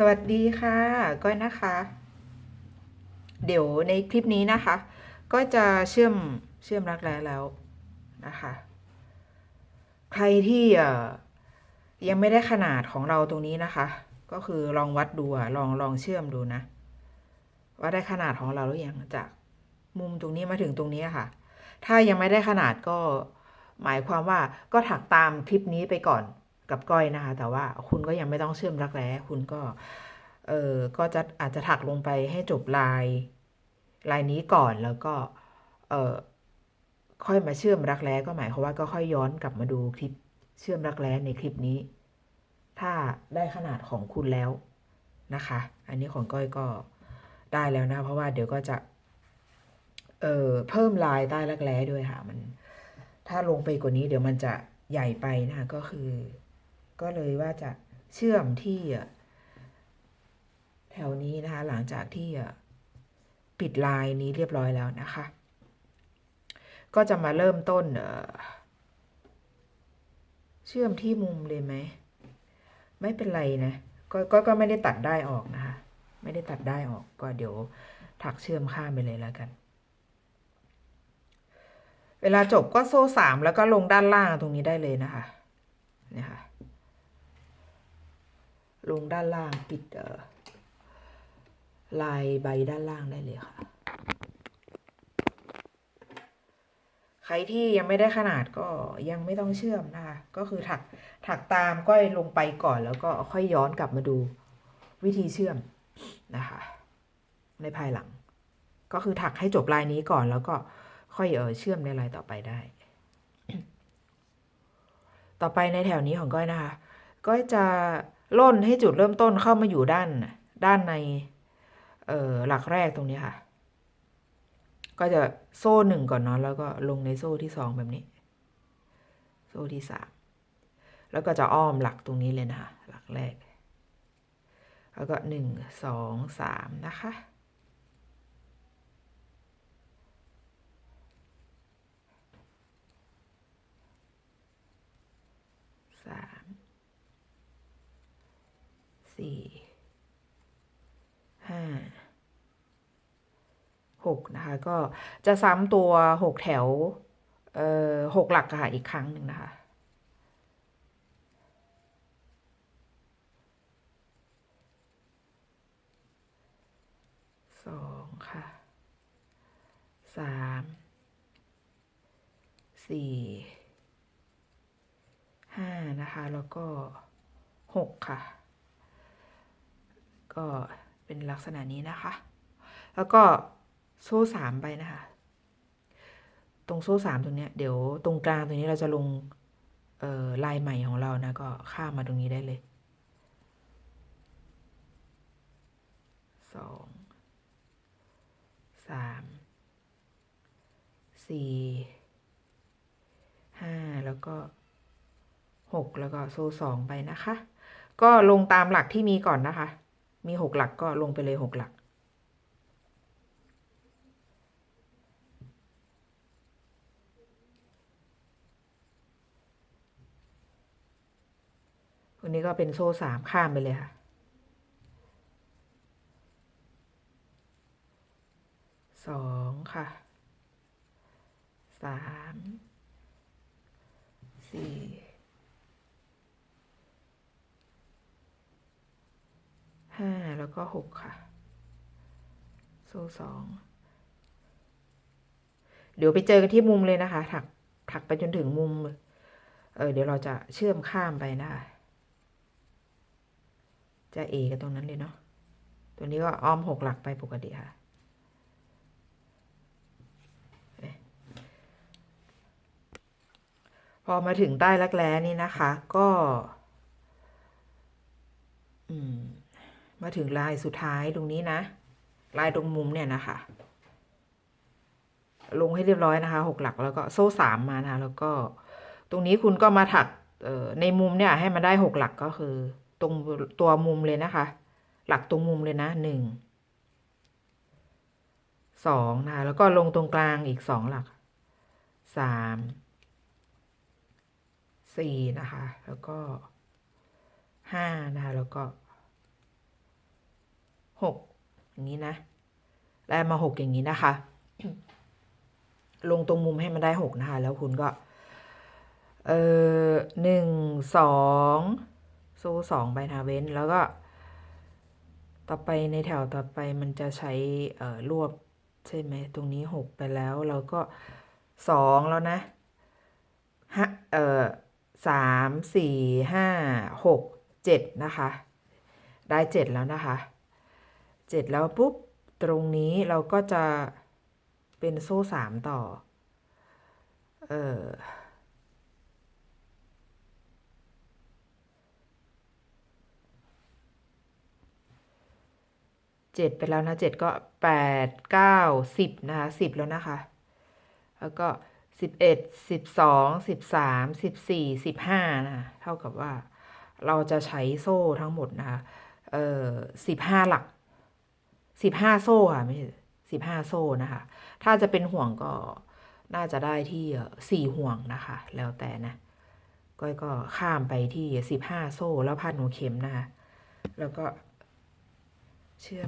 สวัสดีค่ะ ก้อยนะคะ เดี๋ยวในคลิปนี้นะคะ ก็จะเชื่อมเชื่อมรักแร้แล้วนะคะ ใครที่ยังไม่ได้ขนาดของเราตรงนี้นะคะ ก็คือลองวัดดูลองลองเชื่อมดูนะ ว่าได้ขนาดของเราหรือยังจากมุมตรงนี้มาถึงตรงนี้ค่ะ ถ้ายังไม่ได้ขนาดก็หมายความว่าก็ถักตามคลิปนี้ไปก่อน กับก้อยนะคะ แต่ว่าคุณก็ยังไม่ต้องเชื่อมรักแร้คุณก็เออก็จะอาจจะถักลงไปให้จบลายลายนี้ก่อนแล้วก็เออค่อยมาเชื่อมรักแร้ก็หมายความว่าก็ค่อยย้อนกลับมาดูคลิปเชื่อมรักแร้ในคลิปนี้ ถ้าได้ขนาดของคุณแล้วนะคะ อันนี้ของก้อยก็ได้แล้วนะ เพราะว่าเดี๋ยวก็จะ เอ่อเพิ่มลายใต้รักแร้ด้วยค่ะมัน ถ้าลงไปกว่านี้เดี๋ยวมันจะใหญ่ไปนะคะก็คือ ก็เลยว่าจะเชื่อมที่แถวนี้นะคะ หลังจากที่ปิดลายนี้เรียบร้อยแล้วนะคะ ก็จะมาเริ่มต้นเชื่อมที่มุมเลยไหม ไม่เป็นไรนะก็ก็ก็ไม่ได้ตัดได้ออกนะคะ ไม่ได้ตัดได้ออกก็เดี๋ยวถักเชื่อมข้ามไปเลยแล้วกัน เวลาจบก็โซ่สามแล้วก็ลงด้านล่างตรงนี้ได้เลยนะคะเนี่ยค่ะ ลงด้านล่างปิดลายใบด้านล่างได้เลยค่ะ ใครที่ยังไม่ได้ขนาดก็ยังไม่ต้องเชื่อมนะคะ ก็คือถักถักตามก้อยลงไปก่อนแล้วก็ค่อยย้อนกลับมาดูวิธีเชื่อมนะคะ ในภายหลัง ก็คือถักให้จบลายนี้ก่อนแล้วก็ค่อยเออเชื่อมในลายต่อไปได้ ต่อไปในแถวนี้ของก้อยนะคะ ก้อยจะ ล่นให้จุดเริ่มต้นเข้ามาอยู่ด้านด้านในหลักแรกตรงนี้ค่ะ ก็จะโซ่หนึ่งก่อนเนาะแล้วก็ลงในโซ่ที่สองแบบนี้ โซ่ที่สามแล้วก็จะอ้อมหลักตรงนี้เลยนะคะหลักแรก แล้วก็หนึ่งสองสามนะคะสาม สี่ห้าหกนะคะ ก็จะซ้ำตัวหกแถว เอ่อหกหลักค่ะอีกครั้งหนึ่งนะคะสองค่ะสามสี่ห้านะคะ แล้วก็หกค่ะ ก็เป็นลักษณะนี้นะคะ แล้วก็โซ่สามไปนะคะ ตรงโซ่สามตรงเนี้ยเดี๋ยวตรงกลางตรงนี้เราจะลงลายใหม่ของเรานะก็ข้ามมาตรงนี้ได้เลยสองสามสี่ห้าแล้วก็หกแล้วก็โซ่สองไปนะคะ ก็ลงตามหลักที่มีก่อนนะคะ มีหกหลักก็ลงไปเลยหกหลัก วันนี้ก็เป็นโซ่สามข้ามไปเลยค่ะสองค่ะสามสี่ ห้า แล้วก็หกค่ะ โซ่สองเดี๋ยวไปเจอกันที่มุมเลยนะคะ ถักถักไปจนถึงมุม เออเดี๋ยวเราจะเชื่อมข้ามไปนะคะจะเอกันตรงนั้นเลยเนาะ ตัวนี้ก็อ้อมหกหลักไปปกติค่ะ พอมาถึงใต้รักแร้นี่นะคะ ก็ อืม มาถึงลายสุดท้ายตรงนี้นะ ลายตรงมุมเนี่ยนะคะ ลงให้เรียบร้อยนะคะหกหลักแล้วก็โซ่สามมานะคะแล้วก็ตรงนี้คุณก็มาถักในมุมเนี่ยให้มันได้หกหลักก็คือ ตรงตัวมุมเลยนะคะ หลักตรงมุมเลยนะหนึ่งสองนะคะแล้วก็ลงตรงกลางอีกสองหลักสามสี่นะคะ แล้วก็ห้านะคะ แล้วก็ หกอย่างนี้นะได้มาหกอย่างนี้นะคะ ลงตรงมุมให้มันได้หกนะคะ แล้วคุณก็ เออหนึ่งสองโซ่สองใบนาเว้นแล้วก็ ต่อไปในแถวต่อไปมันจะใช้เอ่อรวบใช่ไหมตรงนี้หกไปแล้วเราก็สองแล้วนะฮะเอ่อสามสี่ห้าหกเจ็ดนะคะ ได้เจ็ดแล้วนะคะ เจ็ดแล้วปุ๊บตรงนี้เราก็จะเป็นโซ่สามต่อ เออเจ็ดไปแล้วนะเจ็ดก็แปดเก้าสิบนะคะสิบแล้วนะคะ แล้วก็สิบเอ็ดสิบสองสิบสามสิบสี่สิบห้านะเท่ากับว่าเราจะใช้โซ่ทั้งหมดนะคะ เอ่อสิบห้าหลัก สิบห้าโซ่ค่ะไม่ใช่สิบห้าโซ่นะคะ ถ้าจะเป็นห่วงก็น่าจะได้ที่สี่ห่วงนะคะ แล้วแต่นะก้อยก็ข้ามไปที่สิบห้าโซ่แล้วพันหัวเข็มนะคะ แล้วก็เชื่อม